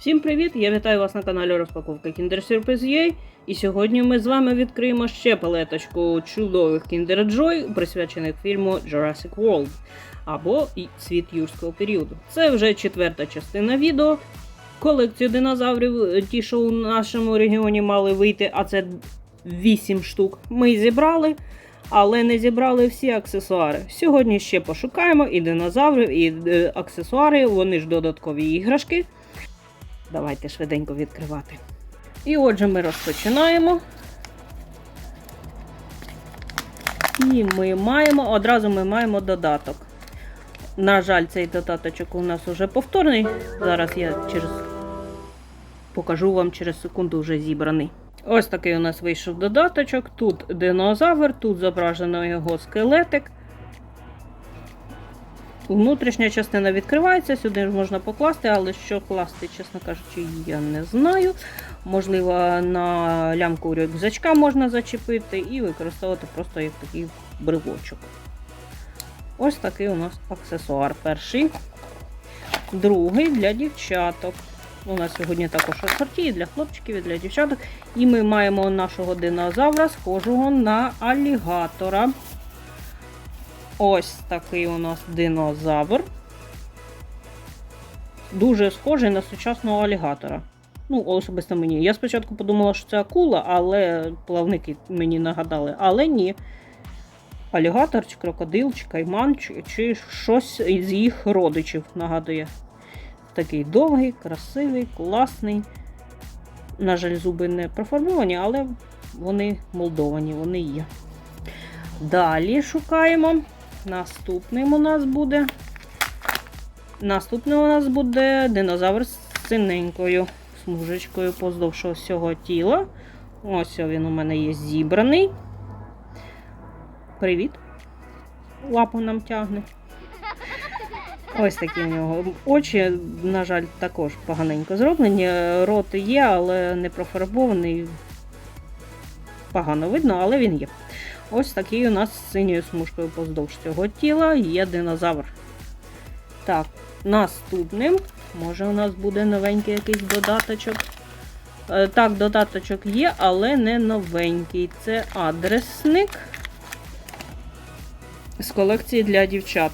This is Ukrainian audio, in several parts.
Всім привіт! Я вітаю вас на каналі Розпаковка Kinder Surprise. І сьогодні ми з вами відкриємо ще палеточку чудових Kinder Joy, присвячених фільму Jurassic World або Світ юрського періоду. Це вже четверта частина відео. Колекцію динозаврів, е, ті, що у нашому регіоні мали вийти, а це 8 штук. Ми зібрали, але не зібрали всі аксесуари. Сьогодні ще пошукаємо і динозаврів, і е, аксесуари, вони ж додаткові іграшки. Давайте швиденько відкривати. І отже, ми розпочинаємо. І ми маємо, одразу ми маємо додаток. На жаль, цей додаточок у нас вже повторний. Зараз я через покажу вам через секунду вже зібраний. Ось такий у нас вийшов додаточок. Тут динозавр, тут зображено його скелетик. Внутрішня частина відкривається, сюди можна покласти, але що класти, чесно кажучи, я не знаю. Можливо, на лямку рюкзачка можна зачепити і використовувати просто як такий брелочок. Ось такий у нас аксесуар перший. Другий для дівчаток. У нас сьогодні також асорті і для хлопчиків, і для дівчаток. І ми маємо нашого динозавра, схожого на алігатора. Ось такий у нас динозавр. Дуже схожий на сучасного алігатора. Ну, особисто мені. Я спочатку подумала, що це акула, але плавники мені нагадали. Але ні. Алігатор, чи крокодил, чи кайман, чи, чи щось із їх родичів нагадує. Такий довгий, красивий, класний. На жаль, зуби не проформовані, але вони молдовані, вони є. Далі шукаємо. Наступним у нас буде. Наступним у нас буде динозавр з синенькою смужечкою поздовж всього тіла. Ось він у мене є зібраний. Привіт. Лапу нам тягне. Ось такі в нього очі, на жаль, також поганенько зроблені. Рот є, але не профарбований. Погано видно, але він є. Ось такий у нас з синьою смужкою поздовж цього тіла є динозавр. Так, наступним, може, у нас буде новенький якийсь додаточок. Е, Так, додаточок є, але не новенький. Це адресник з колекції для дівчат.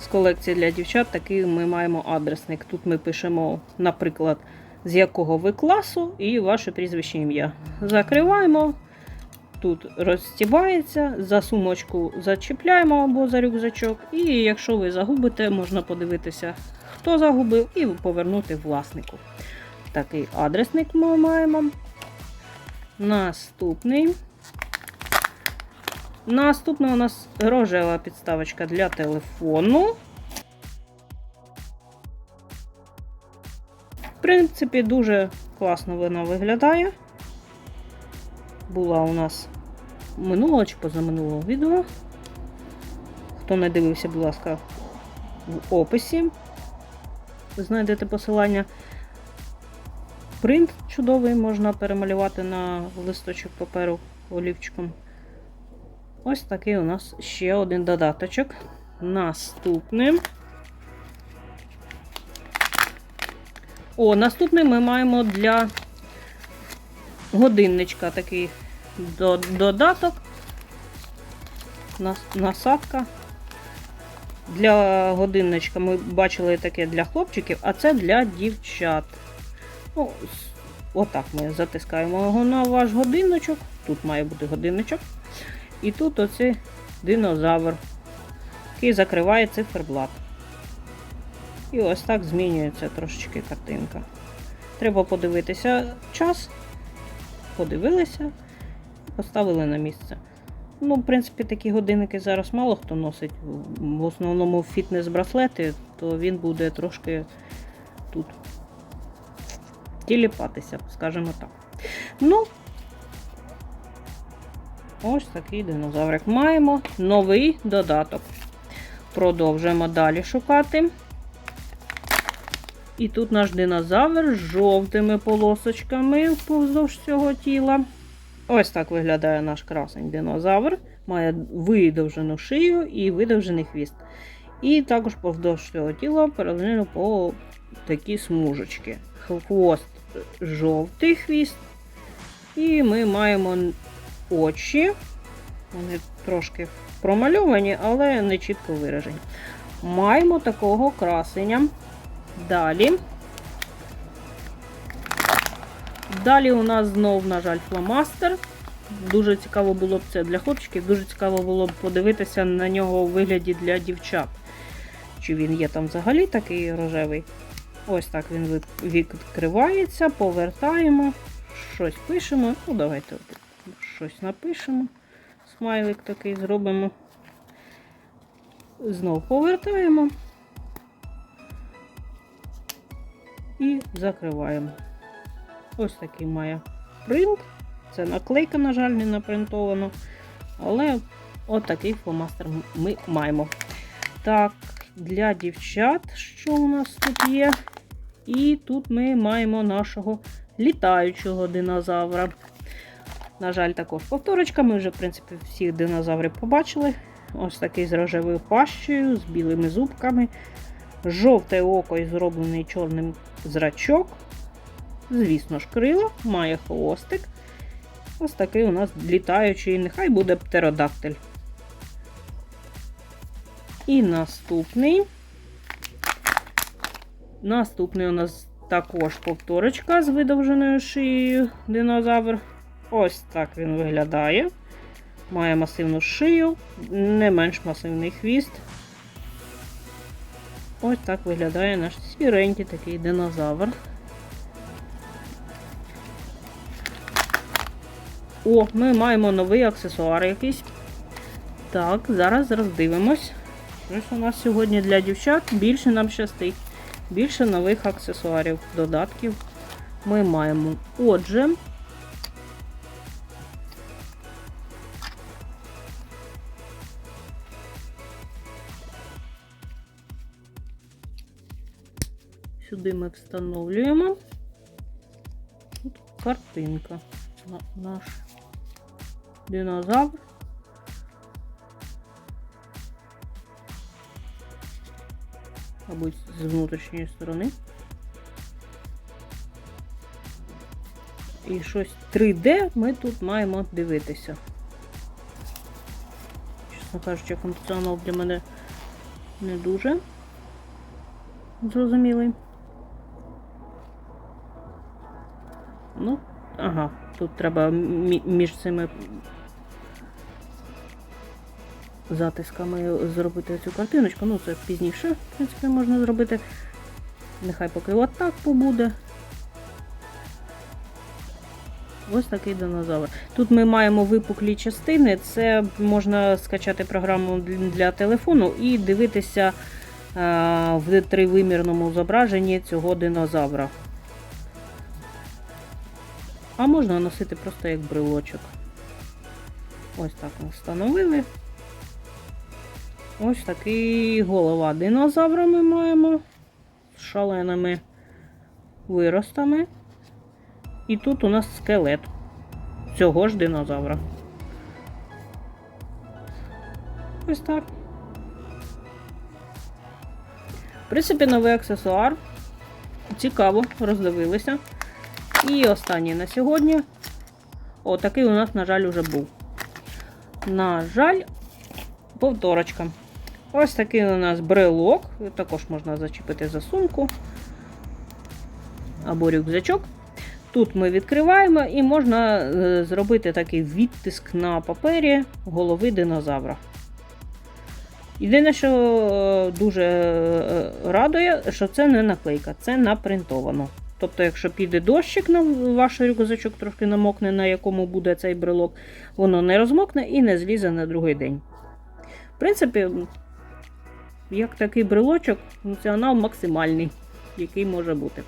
З колекції для дівчат такий ми маємо адресник. Тут ми пишемо, наприклад, з якого ви класу і ваше прізвище ім'я. Закриваємо. Тут розстібається, за сумочку зачіпляємо або за рюкзачок. І якщо ви загубите, можна подивитися, хто загубив, і повернути власнику. Такий адресник ми маємо. Наступний. Наступна у нас рожева підставочка для телефону. Принципі, дуже класно вона виглядає. Була у нас минулого чи позаминулого відео. Хто не дивився, будь ласка, в описі. Ви знайдете посилання. Принт чудовий, можна перемалювати на листочок паперу олівчиком. Ось такий у нас ще один додаточок. Наступним. О, наступний ми маємо для годинничка такий додаток. Насадка. Для годинничка ми бачили таке для хлопчиків, а це для дівчат. Ну, Отак ми затискаємо його на ваш годинничок. Тут має бути годинничок. І тут оцей динозавр, який закриває циферблат. І ось так змінюється трошечки картинка. Треба подивитися час. Подивилися поставили на місце. Ну, в принципі, такі годинники зараз мало хто носить. В основному фітнес-браслети, то він буде трошки тут тіліпатися, скажімо так. Ну, ось такий динозаврик. Маємо новий додаток. Продовжуємо далі шукати. І тут наш динозавр з жовтими полосочками вздовж цього тіла. Ось так виглядає наш красень динозавр. Має видовжену шию і видовжений хвіст. І також повздовж цього тіла перелинено по такі смужечки. Хвост жовтий хвіст. І ми маємо очі. Вони трошки промальовані, але не чітко виражені. Маємо такого красення. Далі. Далі у нас знов, на жаль, фломастер. Дуже цікаво було б це для хлопчиків, дуже цікаво було б подивитися на нього у вигляді для дівчат. Чи він є там взагалі такий рожевий? Ось так він відкривається, повертаємо, щось пишемо. Ну, давайте щось напишемо. Смайлик такий зробимо. Знов повертаємо і закриваємо. Ось такий має принт. Це наклейка, на жаль, не напринтовано. Але от такий фломастер ми маємо. Так, для дівчат, що у нас тут є? І тут ми маємо нашого літаючого динозавра. На жаль, також повторочка. Ми вже, в принципі, всі динозаври побачили. Ось такий з рожевою пащею, з білими зубками. Жовте око і зроблений чорним зрачок. Звісно ж, крило, має хвостик. Ось такий у нас літаючий, нехай буде птеродактиль. І наступний. Наступний у нас також повторочка з видовженою шиєю динозавр. Ось так він виглядає. Має масивну шию, не менш масивний хвіст. Ось так виглядає наш сіренький такий динозавр. О, ми маємо новий аксесуар якийсь. Так, зараз роздивимось. Щось у нас сьогодні для дівчат більше нам щастить. Більше нових аксесуарів, додатків ми маємо. Отже, сюди ми встановлюємо. Тут картинка. На- Наш динозавр. Мабуть, з внутрішньої сторони. І щось 3D ми тут маємо дивитися. Чесно кажучи, функціонал для мене не дуже зрозумілий. Тут треба між цими затисками зробити цю картиночку. Ну, це пізніше, в принципі, можна зробити. Нехай поки отак побуде. Ось такий динозавр. Тут ми маємо випуклі частини. Це можна скачати програму для- телефону і дивитися в тривимірному зображенні цього динозавра. А можна носити просто як брелочок. Ось так ми встановили. Ось такий голова динозавра ми маємо з шаленими виростами. І тут у нас скелет цього ж динозавра. Ось так. В принципі, новий аксесуар. Цікаво, роздивилися. І останній на сьогодні. О, такий у нас, на жаль, уже був. На жаль, повторочка. Ось такий у нас брелок. Також можна зачепити за сумку або рюкзачок. Тут ми відкриваємо і можна е, зробити такий відтиск на папері голови динозавра. Єдине, що е, дуже е, радує, що це не наклейка, це напринтовано. Тобто, якщо піде дощик на ваш рюкзачок, трошки намокне, на якому буде цей брелок, воно не розмокне і не злізе на другий день. В принципі, як такий брелочок, функціонал максимальний, який може бути.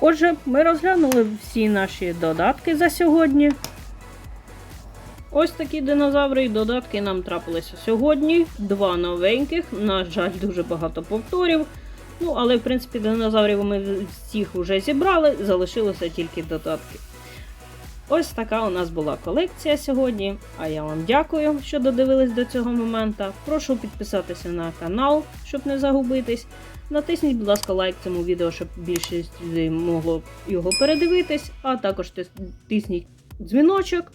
Отже, ми розглянули всі наші додатки за сьогодні. Ось такі динозаври і додатки нам трапилися сьогодні. Два новеньких, на жаль, дуже багато повторів. Ну, але, в принципі, динозаврів ми всіх вже зібрали, залишилося тільки додатки. Ось така у нас була колекція сьогодні. А я вам дякую, що додивились до цього моменту. Прошу підписатися на канал, щоб не загубитись. Натисніть, будь ласка, лайк цьому відео, щоб більшість людей могло його передивитись, а також тис- тисніть дзвіночок,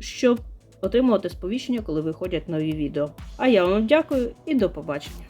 щоб отримувати сповіщення, коли виходять нові відео. А я вам дякую і до побачення.